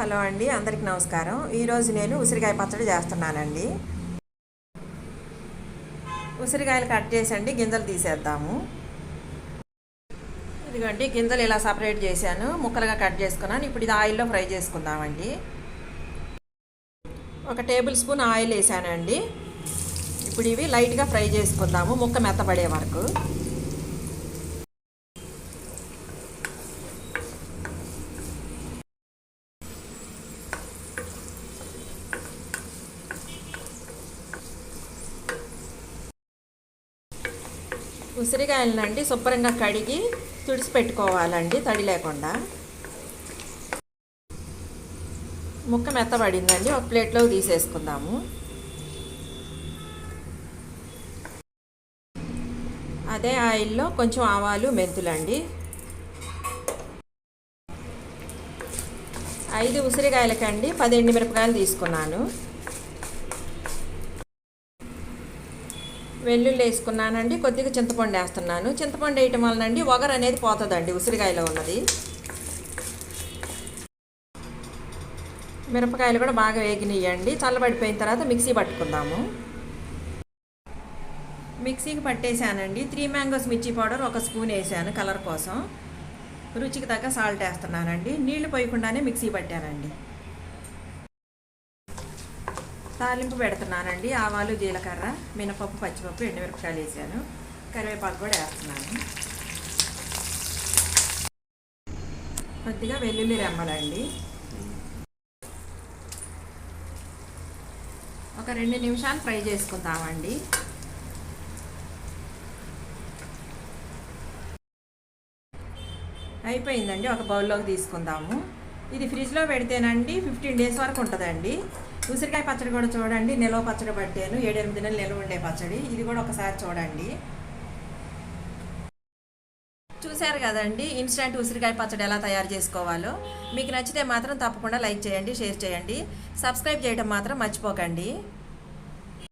Hello అండి అందరికి నమస్కారం. ఈరోజు నేను ఉసిరికాయ పచ్చడి చేస్తున్నానండి. ఉసిరికాయలు కట్ చేసండి గింజలు తీసేద్దాము. ఇదిగోండి గింజలు ఇలా సపరేట్ చేశాను. ముక్కలుగా కట్ చేసుకున్నాను. ఇప్పుడు ఇది ఆయిల్లో ఫ్రై చేసుకుందామండి. ఒక టేబుల్ స్పూన్ ఆయిల్ వేసానండి. ఇప్పుడు ఇవి లైట్గా ఫ్రై చేసుకుందాము. ముక్క మెత్తబడే వరకు. ఉసిరికాయలనండి శుభ్రంగా కడిగి తుడిసి పెట్టుకోవాలండి తడి లేకుండా. ముక్క మెత్తబడిందండి ఒక ప్లేట్లో తీసేసుకుందాము. అదే ఆయిల్లో కొంచెం ఆవాలు మెంతులండి. ఐదు ఉసిరికాయలకండి పది ఎండుమిరపకాయలు తీసుకున్నాను. వెల్లుల్లి వేసుకున్నానండి కొద్దిగా చింతపండు వేస్తున్నాను. చింతపండు వేయటం వలనండి ఒగరు అనేది పోతుందండి ఉసిరికాయలో ఉన్నది. మిరపకాయలు కూడా బాగా వేగినాయండి. చల్లబడిపోయిన తర్వాత మిక్సీ పట్టుకుందాము. మిక్సీకి పట్టేశానండి త్రీ మ్యాంగోస్ మిర్చి పౌడర్ ఒక స్పూన్ వేసాను కలర్ కోసం. రుచికి తగ్గ సాల్ట్ వేస్తున్నానండి. నీళ్ళు పోయకుండానే మిక్సీ పట్టానండి. తాలింపు పెడుతున్నానండి. ఆవాలు జీలకర్ర మినపప్పు పచ్చిపప్పు ఎండుమిరపకాయలు వేసాను. కరివేపాకు కూడా వేస్తున్నాను. కొద్దిగా వెల్లుల్లి రెమ్మలండి. ఒక రెండు నిమిషాలు ఫ్రై చేసుకుందామండి. అయిపోయిందండి. ఒక బౌల్లోకి తీసుకుందాము. ఇది ఫ్రిడ్జ్లో పెడితేనండి ఫిఫ్టీన్ డేస్ వరకు ఉంటుందండి. ఉసిరికాయ పచ్చడి కూడా చూడండి. నిలవ పచ్చడి పట్టాను. ఏడెనిమిది నెలలు నిల్వ ఉండే పచ్చడి. ఇది కూడా ఒకసారి చూడండి. చూశారు కదండి ఇన్స్టెంట్ ఉసిరికాయ పచ్చడి ఎలా తయారు చేసుకోవాలో. మీకు నచ్చితే మాత్రం తప్పకుండా లైక్ చేయండి షేర్ చేయండి. సబ్స్క్రైబ్ చేయడం మాత్రం మర్చిపోకండి.